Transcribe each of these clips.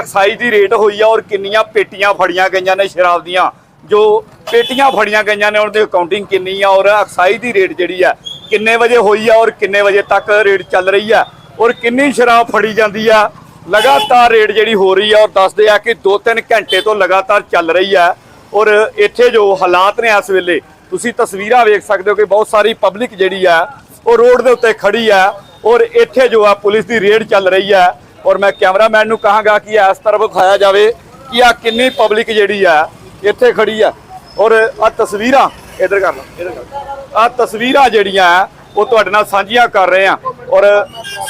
Exercise ਦੀ rate ਹੋਈ ਆ ਔਰ ਕਿੰਨੀਆਂ ਪੇਟੀਆਂ ਫੜੀਆਂ ਗਈਆਂ ਨੇ ਸ਼ਰਾਬ ਦੀਆਂ। ਜੋ ਪੇਟੀਆਂ ਫੜੀਆਂ ਗਈਆਂ ਨੇ ਉਹਨਾਂ ਦੀ ਅਕਾਊਂਟਿੰਗ ਕਿੰਨੀ ਆ ਔਰ ਐਕਸਾਈਜ਼ ਦੀ ਰੇਟ ਜਿਹੜੀ ਆ, ਕਿੰਨੇ ਵਜੇ ਹੋਈ ਆ ਔਰ ਕਿੰਨੇ ਵਜੇ ਤੱਕ ਰੇਟ ਚੱਲ ਰਹੀ ਆ। ਔਰ ਕਿੰਨੀ ਸ਼ਰਾਬ ਫੜੀ ਜਾਂਦੀ ਆ, ਲਗਾਤਾਰ ਰੇਟ ਜਿਹੜੀ ਹੋ ਰਹੀ ਆ, ਔਰ ਦੱਸਦੇ ਆ ਕਿ 2-3 ਘੰਟੇ ਤੋਂ ਲਗਾਤਾਰ ਚੱਲ ਰਹੀ ਆ। ਔਰ ਇੱਥੇ ਜੋ ਹਾਲਾਤ ਨੇ ਇਸ ਵੇਲੇ, ਤੁਸੀਂ ਤਸਵੀਰਾਂ ਵੇਖ ਸਕਦੇ ਹੋ ਕਿ ਬਹੁਤ ਸਾਰੀ ਪਬਲਿਕ ਜਿਹੜੀ ਆ, ਉਹ ਰੋਡ ਦੇ ਉੱਤੇ ਖੜੀ ਆ। ਔਰ ਇੱਥੇ ਜੋ ਆ ਪੁਲਿਸ ਦੀ ਰੇਡ ਚੱਲ ਰਹੀ ਆ ਔਰ ਮੈਂ ਕੈਮਰਾਮੈਨ ਨੂੰ ਕਹਾਂਗਾ ਕਿ ਇਸ ਤਰਫ ਖਾਇਆ ਜਾਵੇ ਕਿ ਆ ਕਿੰਨੀ ਪਬਲਿਕ ਜਿਹੜੀ ਆ ਇੱਥੇ ਖੜੀ ਆ। ਔਰ ਆ ਤਸਵੀਰਾਂ ਇਧਰ ਕਰ ਲਓ ਇਧਰ ਕਰ ਆ ਤਸਵੀਰਾਂ ਜਿਹੜੀਆਂ ਆ, ਉਹ ਤੁਹਾਡੇ ਨਾਲ ਸਾਂਝੀਆਂ ਕਰ ਰਹੇ ਆ। ਔਰ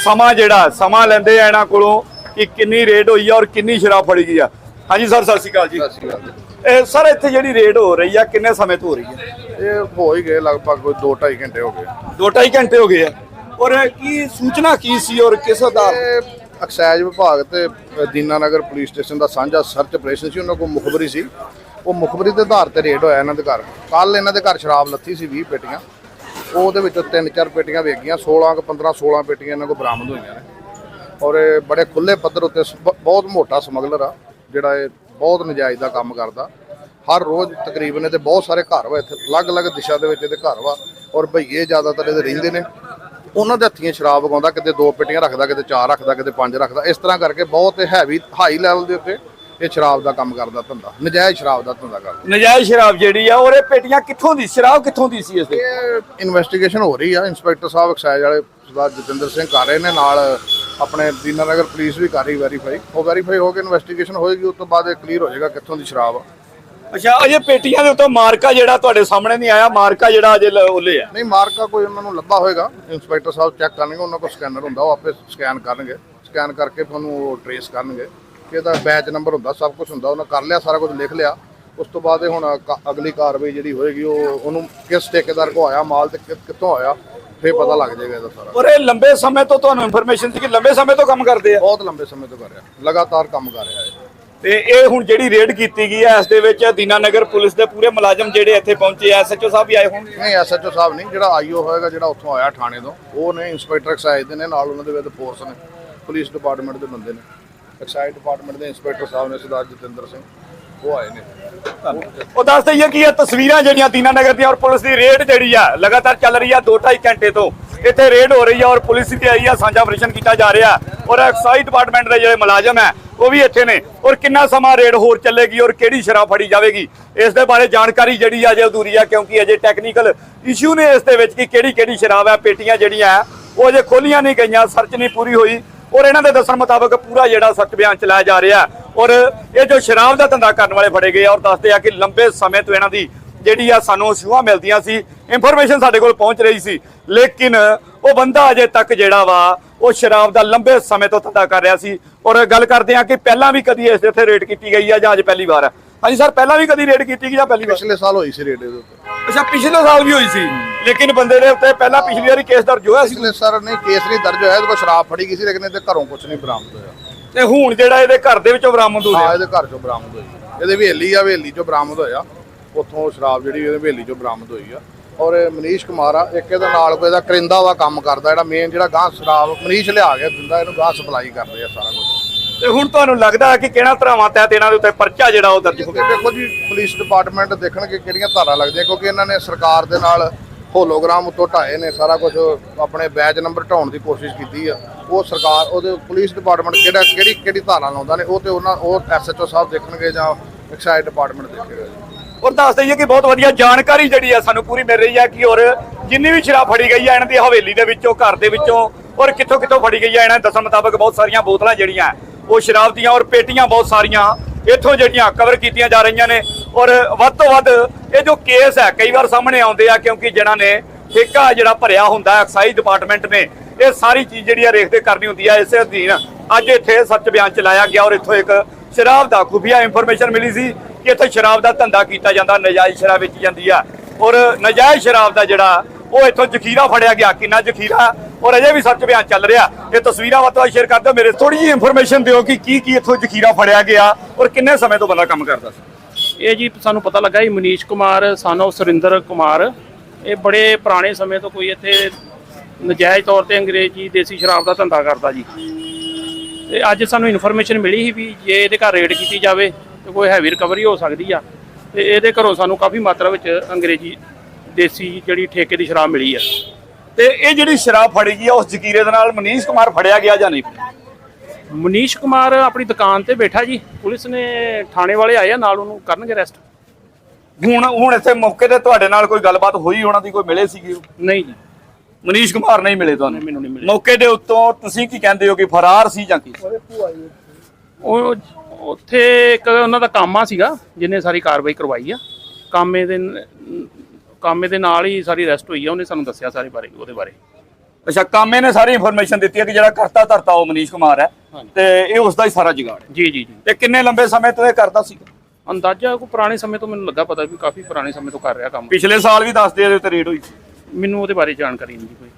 ਸਮਾਂ ਜਿਹੜਾ ਸਮਾਂ ਲੈਂਦੇ ਆ ਇਹਨਾਂ ਕੋਲੋਂ ਕਿ ਕਿੰਨੀ ਰੇਟ ਹੋਈ ਆ ਔਰ ਕਿੰਨੀ ਸ਼ਰਾਬ ਫੜੀ ਗਈ ਆ। ਹਾਂਜੀ ਸਰ ਸਤਿ ਸ਼੍ਰੀ ਅਕਾਲ ਜੀ। ਇਹ ਸਰ ਇੱਥੇ ਜਿਹੜੀ ਰੇਡ ਹੋ ਰਹੀ ਆ ਕਿੰਨੇ ਸਮੇਂ ਤੋਂ ਹੋ ਰਹੀ ਹੈ ਇਹ ਹੋ ਹੀ ਗਏ ਲਗਭਗ ਕੋਈ 2.5 ਘੰਟੇ ਹੋ ਗਏ। ਦੋ ਢਾਈ ਘੰਟੇ ਹੋ ਗਏ ਆ। ਔਰ ਕੀ ਸੂਚਨਾ ਕੀ ਸੀ ਔਰ ਕਿਸ ਆਧਾਰ ਐਕਸਾਈਜ਼ ਵਿਭਾਗ ਤੇ ਦੀਨਾਨਗਰ ਪੁਲਿਸ ਸਟੇਸ਼ਨ ਦਾ ਸਾਂਝਾ ਸਰਚ ਆਪਰੇਸ਼ਨ ਸੀ, ਉਹਨਾਂ ਕੋਲ ਮੁਖਬਰੀ ਸੀ। ਉਹ ਮੁਖਬਰੀ ਦੇ ਆਧਾਰ ਤੇ ਰੇਡ ਹੋਇਆ ਇਹਨਾਂ ਦੇ ਘਰ। ਕੱਲ ਇਹਨਾਂ ਦੇ ਘਰ ਸ਼ਰਾਬ ਲੱਥੀ ਸੀ 20 ਪੇਟੀਆਂ। ਉਹਦੇ ਵਿੱਚੋਂ 3-4 ਪੇਟੀਆਂ ਵੇਚ ਗਈਆਂ 16 ਕੁ 15 16 ਪੇਟੀਆਂ ਇਹਨਾਂ ਕੋਲ ਬਰਾਮਦ ਹੋਈਆਂ ਨੇ। ਔਰ ਇਹ ਬੜੇ ਖੁੱਲੇ ਪੱਧਰ ਉੱਤੇ ਬਹੁਤ ਮੋਟਾ ਸਮਗਲਰ ਆ, ਜਿਹੜਾ ਇਹ ਬਹੁਤ ਨਜਾਇਜ਼ ਦਾ ਕੰਮ ਕਰਦਾ। ਹਰ ਰੋਜ਼ ਤਕਰੀਬਨ ਇਹਦੇ ਬਹੁਤ ਸਾਰੇ ਘਰ ਵਾ ਇੱਥੇ, ਅਲੱਗ-ਅਲੱਗ ਦਿਸ਼ਾ ਦੇ ਵਿੱਚ ਇਹਦੇ ਘਰ ਵਾ। ਔਰ ਭਈਏ ਜ਼ਿਆਦਾਤਰ ਇਹਦੇ ਰਹਿੰਦੇ ਨੇ। ਉਹਨਾਂ ਦੇ ਹੱਥੀਂ ਸ਼ਰਾਬ ਉਗਾਉਂਦਾ ਕਿਤੇ ਦੋ ਪੇਟੀਆਂ ਰੱਖਦਾ ਕਿਤੇ ਚਾਰ ਰੱਖਦਾ ਕਿਤੇ ਪੰਜ ਰੱਖਦਾ। ਇਸ ਤਰ੍ਹਾਂ ਕਰਕੇ ਬਹੁਤ ਹੈਵੀ ਹਾਈ ਲੈਵਲ ਦੇ ਉੱਤੇ ਇਹ ਸ਼ਰਾਬ ਦਾ ਕੰਮ ਕਰਦਾ ਧੰਦਾ ਨਜਾਇਜ਼ ਸ਼ਰਾਬ ਦਾ ਧੰਦਾ ਕਰਦਾ। ਨਜਾਇਜ਼ ਸ਼ਰਾਬ ਜਿਹੜੀ ਆ ਔਰ ਇਹ ਪੇਟੀਆਂ ਕਿੱਥੋਂ ਦੀ ਸ਼ਰਾਬ ਕਿੱਥੋਂ ਦੀ ਸੀ ਇਸ ਦੇ? ਇਹ ਇਨਵੈਸਟੀਗੇਸ਼ਨ ਹੋ ਰਹੀ ਆ ਇੰਸਪੈਕਟਰ ਸਾਹਿਬ ਐਕਸਾਈਜ਼ ਵਾਲੇ ਸਰਦਾਰ ਜਤਿੰਦਰ ਸਿੰਘ ਕਰ ਰਹੇ ਨੇ ਨਾਲ ਆਪਣੇ ਦੀਨਾਨਗਰ ਪੁਲਿਸ ਵੀ ਕਰ ਰਹੀ ਵੈਰੀਫਾਈ ਉਹ ਵੈਰੀਫਾਈ ਹੋ ਕੇ ਇਨਵੈਸਟੀਗੇਸ਼ਨ ਹੋਏਗੀ ਉਸ ਤੋਂ ਬਾਅਦ ਇਹ ਕਲੀਅਰ ਹੋ ਜਾਏਗਾ ਕਿੱਥੋਂ ਦੀ ਸ਼ਰਾਬ ਆ। ਅੱਛਾ ਅਜੇ ਪੇਟੀਆਂ ਦੇ ਉੱਤੇ ਮਾਰਕਾ ਜਿਹੜਾ ਤੁਹਾਡੇ ਸਾਹਮਣੇ ਨਹੀਂ ਆਇਆ ਮਾਰਕਾ ਜਿਹੜਾ ਅਜੇ ਲ- ਉਹਲੇ ਆ। ਨਹੀਂ ਮਾਰਕਾ ਕੋਈ ਉਹਨਾਂ ਨੂੰ ਲੱਭਾ ਹੋਏਗਾ। ਇੰਸਪੈਕਟਰ ਸਾਹਿਬ ਚੈੱਕ ਕਰਨਗੇ ਉਹਨਾਂ ਕੋਲ ਸਕੈਨਰ ਹੁੰਦਾ ਉਹ ਆਪੇ ਸਕੈਨ ਕਰਨਗੇ। ਸਕੈਨ ਕਰਕੇ ਤੁਹਾਨੂੰ ਉਹ ਟਰੇਸ ਕਰਨਗੇ। ਕਿ ਇਹਦਾ ਬੈਚ ਨੰਬਰ ਹੁੰਦਾ ਸਭ ਕੁਝ ਹੁੰਦਾ ਉਹਨਾਂ ਕਰ ਲਿਆ ਸਾਰਾ ਕੁਝ ਲਿਖ ਲਿਆ। ਉਸ ਤੋਂ ਬਾਅਦ ਇਹ ਹੁਣ ਕ- ਅਗਲੀ ਕਾਰਵਾਈ ਜਿਹੜੀ ਹੋਏਗੀ ਉਹ ਉਹਨੂੰ ਕਿਸ ਠੇਕੇਦਾਰ ਕੋ ਆਇਆ ਮਾਲ ਤੇ ਕਿ- ਕਿੱਥੋਂ ਆਇਆ ਫੇਰ ਪਤਾ ਲੱਗ ਜਾਏਗਾ ਇਹਦਾ ਸਾਰਾ। ਔਰ ਇਹ ਲੰਬੇ ਸਮੇਂ ਤੋਂ ਤੁਹਾਨੂੰ ਇਨਫੋਰਮੇਸ਼ਨ ਸੀ ਕਿ ਲੰਬੇ ਸਮੇਂ ਤੋਂ ਕੰਮ ਕਰਦੇ ਆ? ਬਹੁਤ ਲੰਬੇ ਸਮੇਂ ਤੋਂ ਕਰ ਰਿਹਾ ਲਗਾਤਾਰ ਕੰਮ ਕਰ ਰਿਹਾ ਹੈ ਤੇ ਇਹ ਹੁਣ ਜਿਹੜੀ ਰੇਡ ਕੀਤੀ ਗਈ ਹੈ ਇਸ ਦੇ ਵਿੱਚ ਦੀਨਾਨਗਰ ਪੁਲਿਸ ਦੇ ਪੂਰੇ ਮੁਲਾਜ਼ਮ ਜਿਹੜੇ ਇੱਥੇ ਪਹੁੰਚੇ ਐਸਐਚਓ ਸਾਹਿਬ ਵੀ ਆਏ ਹੋਣਗੇ ਨਹੀਂ ਐਸਐਚਓ ਸਾਹਿਬ ਨਹੀਂ ਜਿਹੜਾ ਆਈਓ ਹੋਏਗਾ ਜਿਹੜਾ ਉੱਥੋਂ ਆਇਆ ਥਾਣੇ ਤੋਂ ਉਹ ਨੇ ਇੰਸਪੈਕਟਰ ਐਕਸਾਈਜ਼ ਦੇ ਨੇ ਨਾਲ ਉਹਨਾਂ ਦੇ ਵਿੱਚ ਫੋਰਸ ਨੇ ਪੁਲਿਸ ਡਿਪਾਰਟਮੈਂਟ ਦੇ ਬੰਦੇ ਨੇ। ਐਕਸਾਈਜ਼ ਡਿਪਾਰਟਮੈਂਟ ਦੇ ਇੰਸਪੈਕਟਰ ਸਾਹਿਬ ਨੇ ਸਰਦਾਰ ਜਤਿੰਦਰ ਸਿੰਘ ਉਹ ਆਏ ਨੇ। ਉਹ ਦੱਸ ਦਈਏ ਕਿ ਇਹ ਤਸਵੀਰਾਂ ਜਿਹੜੀਆਂ ਦੀਨਾਨਗਰ ਦੀਆਂ ਔਰ ਪੁਲਿਸ ਦੀ ਰੇਡ ਜਿਹੜੀ ਆ ਲਗਾਤਾਰ ਚੱਲ ਰਹੀ ਆ 2.5 ਘੰਟੇ ਤੋਂ। ਇੱਥੇ ਰੇਡ ਹੋ ਰਹੀ ਆ ਔਰ ਪੁਲਿਸ ਦੀ ਆਈ ਆ ਸਾਂਝਾ ਆਪਰੇਸ਼ਨ ਕੀਤਾ ਜਾ ਰਿਹਾ। ਔਰ ਐਕਸਾਈਜ਼ ਡਿਪਾਰਟਮੈਂਟ ਦੇ ਜਿਹੜੇ ਮੁਲਾਜ਼ਮ ਹੈ ਉਹ ਵੀ ਇੱਥੇ ਨੇ। ਔਰ ਕਿੰਨਾ ਸਮਾਂ ਰੇਡ ਹੋਰ ਚੱਲੇਗੀ ਔਰ ਕਿਹੜੀ ਸ਼ਰਾਬ ਫੜੀ ਜਾਵੇਗੀ? ਇਸ ਦੇ ਬਾਰੇ ਜਾਣਕਾਰੀ ਜਿਹੜੀ ਆ ਅਜੇ ਅਧੂਰੀ ਆ ਕਿਉਂਕਿ ਅਜੇ ਟੈਕਨੀਕਲ ਇਸ਼ੂ ਨੇ ਇਸ ਦੇ ਵਿੱਚ ਕਿ ਕਿਹੜੀ ਕਿਹੜੀ ਸ਼ਰਾਬ ਹੈ ਪੇਟੀਆਂ ਜਿਹੜੀਆਂ ਹੈ, ਉਹ ਅਜੇ ਖੋਲੀਆਂ ਨਹੀਂ ਗਈਆਂ ਸਰਚ ਨਹੀਂ ਪੂਰੀ ਹੋਈ। ਔਰ ਇਹਨਾਂ ਦੇ ਦੱਸਣ ਮੁਤਾਬਕ ਪੂਰਾ ਜਿਹੜਾ ਸਖਤ ਬਿਆਨ ਚਲਾਇਆ ਜਾ ਰਿਹਾ ਔਰ ਇਹ ਜੋ ਸ਼ਰਾਬ ਦਾ ਧੰਦਾ ਕਰਨ ਵਾਲੇ ਫੜੇ ਗਏ ਆ ਔਰ ਦੱਸਦੇ ਆ ਕਿ ਲੰਬੇ ਸਮੇਂ ਤੋਂ ਇਹਨਾਂ ਦੀ ਜਿਹੜੀ ਆ ਸਾਨੂੰ ਸੂਹਾਂ ਮਿਲਦੀਆਂ ਸੀ ਇਨਫੋਰਮੇਸ਼ਨ ਸਾਡੇ ਕੋਲ ਪਹੁੰਚ ਰਹੀ ਸੀ। ਲੇਕਿਨ ਉਹ ਬੰਦਾ ਅਜੇ ਤੱਕ ਜਿਹੜਾ ਵਾ ਉਹ ਸ਼ਰਾਬ ਦਾ ਲੰਬੇ ਸਮੇਂ ਤੋਂ ਧੰਦਾ ਕਰ ਰਿਹਾ ਸੀ। ਔਰ ਗੱਲ ਕਰਦੇ ਆ ਕਿ ਪਹਿਲਾਂ ਵੀ ਕਦੀ ਇਸ ਉੱਤੇ ਰੇਡ ਕੀਤੀ ਗਈ ਆ ਜਾਂ ਅੱਜ ਪਹਿਲੀ ਵਾਰ ਆ? ਹਾਂਜੀ ਸਰ ਪਹਿਲਾਂ ਵੀ ਕਦੀ ਰੇਡ ਕੀਤੀ ਗਈ ਜਾਂ ਪਹਿਲੀ ਵਾਰ? ਪਿਛਲੇ ਸਾਲ ਹੋਈ ਸੀ ਰੇਡ ਇਹਦੇ ਉੱਤੇ। ਅੱਛਾ ਪਿਛਲੇ ਸਾਲ ਵੀ ਹੋਈ ਸੀ। ਲੇਕਿਨ ਬੰਦੇ ਦੇ ਉੱਤੇ ਪਹਿਲਾਂ ਪਿਛਲੀ ਵਾਰੀ ਕੇਸ ਦਰਜ ਹੋਇਆ ਸੀ। ਪਿਛਲੇ ਸਾਲ ਨਹੀਂ ਕੇਸ ਨਹੀਂ ਦਰਜ ਹੋਇਆ ਇਹਦੇ ਕੋਲ ਸ਼ਰਾਬ ਫੜੀ ਗਈ ਸੀ ਲੇਕਿਨ ਇਹਦੇ ਘਰੋਂ ਕੁਝ ਨਹੀਂ ਬਰਾਮਦ ਹੋਇਆ। ਤੇ ਹੁਣ ਜਿਹੜਾ ਇਹਦੇ ਘਰ ਦੇ ਵਿੱਚੋਂ ਬਰਾਮਦ ਹੋ ਹਾਂ ਇਹਦੇ ਘਰ ਚੋਂ ਬਰਾਮਦ ਹੋਈ। ਇਹਦੇ ਹਵੇਲੀ ਆ ਹਵੇਲੀ ਚੋਂ ਬਰਾਮਦ ਹੋਇਆ। ਉੱਥੋਂ ਸ਼ਰਾਬ ਜਿਹੜੀ ਇਹਦੇ ਹਵੇਲੀ ਚੋਂ ਬਰਾਮਦ ਹੋਈ ਆ। ਔਰ ਇਹ ਮਨੀਸ਼ ਕੁਮਾਰ ਆ ਇੱਕ ਇਹਦਾ ਨਾਲ ਕੋਈ ਇਹਦਾ ਕਰਿੰਦਾ ਵਾ ਕੰਮ ਕਰਦਾ ਜਿਹੜਾ ਮੇਨ ਜਿਹੜਾ ਗਾਂ ਸ਼ਰਾਬ ਮਨੀਸ਼ ਲਿਆ ਕੇ ਦਿੰਦਾ ਇਹਨੂੰ ਗਾਂ ਸਪਲਾਈ ਕਰਦੇ ਆ ਸਾਰਾ ਕੁਝ ਤੇ ਹੁਣ ਤੁਹਾਨੂੰ ਲੱਗਦਾ ਕਿ ਕਿਹੜਾ ਧਰਾਵਾਂ ਤਹਿਤ ਇਹਨਾਂ ਦੇ ਉੱਤੇ ਪਰਚਾ ਜਿਹੜਾ ਉਹ ਦਰਜ ਹੋ ਕਿ ਦੇਖੋ ਜੀ ਪੁਲਿਸ ਡਿਪਾਰਟਮੈਂਟ ਦੇਖਣਗੇ ਕਿਹੜੀਆਂ ਧਾਰਾ ਲੱਗਦੀਆਂ ਕਿਉਂਕਿ ਇਹਨਾਂ ਨੇ ਸਰਕਾਰ ਦੇ ਨਾਲ ਹੋਲੋਗ੍ਰਾਮ ਉੱਤੋਂ ਢਾਏ ਨੇ ਸਾਰਾ ਕੁਝ ਆਪਣੇ ਬੈਚ ਨੰਬਰ ਢਾਉਣ ਦੀ ਕੋਸ਼ਿਸ਼ ਕੀਤੀ ਆ। ਉਹ ਸਰਕਾਰ ਉਹਦੇ ਪੁਲਿਸ ਡਿਪਾਰਟਮੈਂਟ ਕਿਹੜਾ ਕਿਹੜੀ ਕਿਹੜੀ ਧਾਰਾ ਲਾਉਂਦਾ ਨੇ ਉਹ ਤੇ ਉਹਨਾਂ ਉਹ ਐਸਐਚਓ ਸਾਹਿਬ ਦੇਖਣਗੇ ਜਾਂ ਐਕਸਾਈਜ਼ ਡਿਪਾਰਟਮੈਂਟ ਦੇਖੇਗਾ ਔਰ ਦੱਸ ਦਈਏ ਕਿ ਬਹੁਤ ਵਧੀਆ ਜਾਣਕਾਰੀ ਜਿਹੜੀ ਆ ਸਾਨੂੰ ਪੂਰੀ ਮਿਲ ਰਹੀ ਹੈ ਕਿ ਔਰ ਜਿੰਨੀ ਵੀ ਸ਼ਰਾਬ ਫੜੀ ਗਈ ਹੈ ਇਹਨਾਂ ਦੀ ਹਵੇਲੀ ਦੇ ਵਿੱਚੋਂ, ਘਰ ਦੇ ਵਿੱਚੋਂ, ਔਰ ਕਿੱਥੋਂ ਕਿੱਥੋਂ ਫੜੀ ਗਈ ਹੈ ਇਹਨਾਂ ਦੱਸਣ ਮੁਤਾਬਕ ਬਹੁਤ ਸਾਰੀਆਂ ਬੋਤਲਾਂ ਜਿਹੜੀਆਂ, ਉਹ ਸ਼ਰਾਬ ਦੀਆਂ ਔਰ ਪੇਟੀਆਂ ਬਹੁਤ ਸਾਰੀਆਂ ਇੱਥੋਂ ਜਿਹੜੀਆਂ ਕਵਰ ਕੀਤੀਆਂ ਜਾ ਰਹੀਆਂ ਨੇ। ਔਰ ਵੱਧ ਤੋਂ ਵੱਧ ਇਹ ਜੋ ਕੇਸ ਹੈ ਕਈ ਵਾਰ ਸਾਹਮਣੇ ਆਉਂਦੇ ਆ ਕਿਉਂਕਿ ਜਿਹਨਾਂ ਨੇ ਠੇਕਾ ਜਿਹੜਾ ਭਰਿਆ ਹੁੰਦਾ, ਐਕਸਾਈਜ਼ ਡਿਪਾਰਟਮੈਂਟ ਨੇ, ਇਹ ਸਾਰੀ ਚੀਜ਼ ਜਿਹੜੀ ਆ ਰੇਖਦੇ ਕਰਨੀ ਹੁੰਦੀ ਹੈ ਇਸੇ ਅਧੀਨ ਅੱਜ ਇੱਥੇ ਸੱਚ ਬਿਆਨ ਚਲਾਇਆ ਗਿਆ ਔਰ ਇੱਥੋਂ ਇੱਕ ਸ਼ਰਾਬ ਦਾ ਖੁਫੀਆ ਇਨਫੋਰਮੇਸ਼ਨ ਮਿਲੀ ਸੀ। ਕਿ ਇੱਥੇ ਸ਼ਰਾਬ ਦਾ ਧੰਦਾ ਕੀਤਾ ਜਾਂਦਾ, ਨਜਾਇਜ਼ ਸ਼ਰਾਬ ਵੇਚੀ ਜਾਂਦੀ ਆ। ਔਰ ਨਜਾਇਜ਼ ਸ਼ਰਾਬ ਦਾ ਜਿਹੜਾ, ਉਹ ਇੱਥੋਂ ਜ਼ਖੀਰਾ ਫੜਿਆ ਗਿਆ, ਕਿੰਨਾ ਜ਼ਖੀਰਾ? ਔਰ ਅਜੇ ਵੀ ਸੱਚ ਬਿਆਨ ਚੱਲ ਰਿਹਾ। ਇਹ ਤਸਵੀਰਾਂ ਵੱਧ ਤੋਂ ਵੱਧ ਸ਼ੇਅਰ ਕਰ ਦਿਓ। ਮੇਰੇ ਥੋੜੀ ਜਿਹੀ ਇਨਫੋਰਮੇਸ਼ਨ ਦਿਓ ਕਿ ਕੀ ਕੀ ਇੱਥੋਂ ਜ਼ਖੀਰਾ ਫੜਿਆ ਗਿਆ ਔਰ ਕਿੰਨੇ ਸਮੇਂ ਤੋਂ ਬੰਦਾ ਕੰਮ ਕਰਦਾ ਸੀ। ਇਹ ਜੀ ਸਾਨੂੰ ਪਤਾ ਲੱਗਾ ਜੀ, ਮਨੀਸ਼ ਕੁਮਾਰ ਸਾਨੂੰ ਸੁਰਿੰਦਰ ਕੁਮਾਰ। ਇਹ ਬੜੇ ਪੁਰਾਣੇ ਸਮੇਂ ਤੋਂ ਕੋਈ ਇੱਥੇ ਨਜਾਇਜ਼ ਤੌਰ ਤੇ ਅੰਗਰੇਜ਼ੀ ਦੇਸੀ ਸ਼ਰਾਬ ਦਾ ਧੰਦਾ ਕਰਦਾ ਜੀ। ਤੇ ਅੱਜ ਸਾਨੂੰ ਇਨਫੋਰਮੇਸ਼ਨ ਮਿਲੀ ਸੀ ਵੀ ਜੇ ਇਹਦੇ ਘਰ ਰੇਡ ਕੀਤੀ ਜਾਵੇ ਤੇ ਕੋਈ ਹੈਵੀ ਰਿਕਵਰੀ ਹੋ ਸਕਦੀ ਆ। ਤੇ ਇਹਦੇ ਘਰੋਂ ਸਾਨੂੰ ਕਾਫੀ ਮਾਤਰਾ ਵਿੱਚ ਅੰਗਰੇਜ਼ੀ ਦੇਸੀ ਜਿਹੜੀ ਠੇਕੇ ਦੀ ਸ਼ਰਾਬ ਮਿਲੀ ਆ। ਤੇ ਇਹ ਜਿਹੜੀ ਸ਼ਰਾਬ ਫੜੀ ਗਈ ਆ ਉਸ ਜ਼ਕੀਰੇ ਦੇ ਨਾਲ ਮਨੀਸ਼ ਕੁਮਾਰ ਫੜਿਆ ਗਿਆ ਜਾਂ ਨਹੀਂ? ਮਨੀਸ਼ ਕੁਮਾਰ ਆਪਣੀ ਦੁਕਾਨ ਤੇ ਬੈਠਾ ਜੀ। ਪੁਲਿਸ ਨੇ ਥਾਣੇ ਵਾਲੇ ਆਏ ਆ ਨਾਲ ਉਹਨੂੰ ਕਰਨਗੇ ਅਰੈਸਟ ਹੁਣ ਹੁਣ ਇੱਥੇ ਮੌਕੇ ਤੇ ਤੁਹਾਡੇ ਨਾਲ ਕੋਈ ਗੱਲਬਾਤ ਹੋਈ ਉਹਨਾਂ ਦੀ ਕੋਈ ਮਿਲੇ ਸੀਗੀ? ਨਹੀਂ ਜੀ। ਮਨੀਸ਼ ਕੁਮਾਰ ਨਹੀਂ ਮਿਲੇ ਤੁਹਾਨੂੰ? ਮੈਨੂੰ ਨਹੀਂ ਮਿਲੇ। ਮੌਕੇ ਦੇ ਉੱਤੋਂ ਤੁਸੀਂ ਕੀ ਕਹਿੰਦੇ ਹੋ ਕਿ ਫਰਾਰ ਸੀ ਜਾਂ ਕੀ? ਉਹ ਉੱਥੇ ਇੱਕ ਉਹਨਾਂ ਦਾ ਕਾਮਾ ਸੀਗਾ ਜਿਹਨੇ ਸਾਰੀ ਕਾਰਵਾਈ ਕਰਵਾਈ ਆ। ਕਾਮੇ ਦੇ ਕਾਮੇ ਦੇ ਨਾਲ ਹੀ ਸਾਰੀ ਅਰੈਸਟ ਹੋਈ ਆ ਉਹਨੇ ਸਾਨੂੰ ਦੱਸਿਆ ਸਾਰੇ ਬਾਰੇ ਉਹਦੇ ਬਾਰੇ। ਅੱਛਾ ਕਾਮੇ ਨੇ ਸਾਰੀ ਇਨਫੋਰਮੇਸ਼ਨ ਦਿੱਤੀ ਹੈ ਕਿ ਜਿਹੜਾ ਕਰਤਾ ਧਰਤਾ ਉਹ ਮਨੀਸ਼ ਕੁਮਾਰ ਹੈ ਤੇ ਇਹ ਉਸ ਦਾ ਹੀ ਸਾਰਾ ਜੁਗਾੜ ਹੈ। ਜੀ ਜੀ ਜੀ। ਤੇ ਕਿੰਨੇ ਲੰਬੇ ਸਮੇਂ ਤੋਂ ਇਹ ਕਰਦਾ ਸੀ ਅੰਦਾਜ਼ਾ ਕੋਈ ਪੁਰਾਣੇ ਸਮੇਂ ਤੋਂ ਮੈਨੂੰ ਲੱਗਾ ਪਤਾ ਵੀ ਕਾਫੀ ਪੁਰਾਣੇ ਸਮੇਂ ਤੋਂ ਕਰ ਰਿਹਾ ਕੰਮ। ਪਿਛਲੇ ਸਾਲ ਵੀ ਦੱਸਦੇ ਇਹਦੇ ਤੇ ਰੇਡ ਹੋਈ ਮੈਨੂੰ ਉਹਦੇ ਬਾਰੇ ਜਾਣਕਾਰੀ ਨਹੀਂ ਜੀ ਕੋਈ।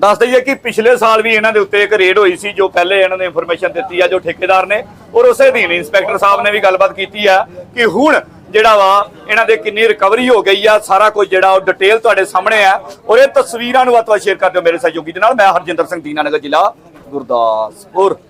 ਦੱਸ ਦਈਏ ਕਿ ਪਿਛਲੇ ਸਾਲ ਵੀ ਇਹਨਾਂ ਦੇ ਉੱਤੇ ਇੱਕ ਰੇਡ ਹੋਈ ਸੀ, ਜੋ ਪਹਿਲੇ ਇਹਨਾਂ ਨੇ ਇਨਫੋਰਮੇਸ਼ਨ ਦਿੱਤੀ ਆ ਜੋ ਠੇਕੇਦਾਰ ਨੇ। ਔਰ ਉਸੇ ਅਧੀਨ ਇੰਸਪੈਕਟਰ ਸਾਹਿਬ ਨੇ ਵੀ ਗੱਲਬਾਤ ਕੀਤੀ ਆ ਕਿ ਹੁਣ ਜਿਹੜਾ ਵਾ ਇਹਨਾਂ ਦੇ ਕਿੰਨੀ ਰਿਕਵਰੀ ਹੋ ਗਈ ਆ, ਸਾਰਾ ਕੁਝ ਜਿਹੜਾ ਉਹ ਡਿਟੇਲ ਤੁਹਾਡੇ ਸਾਹਮਣੇ ਆ। ਔਰ ਇਹ ਤਸਵੀਰਾਂ ਨੂੰ ਵੱਧ ਤੋਂ ਵੱਧ ਸ਼ੇਅਰ ਕਰ ਦਿਓ ਮੇਰੇ ਸਹਿਯੋਗੀ ਦੇ ਨਾਲ। ਮੈਂ ਹਰਜਿੰਦਰ ਸਿੰਘ, ਦੀਨਾਨਗਰ ਜ਼ਿਲ੍ਹਾ ਗੁਰਦਾਸਪੁਰ।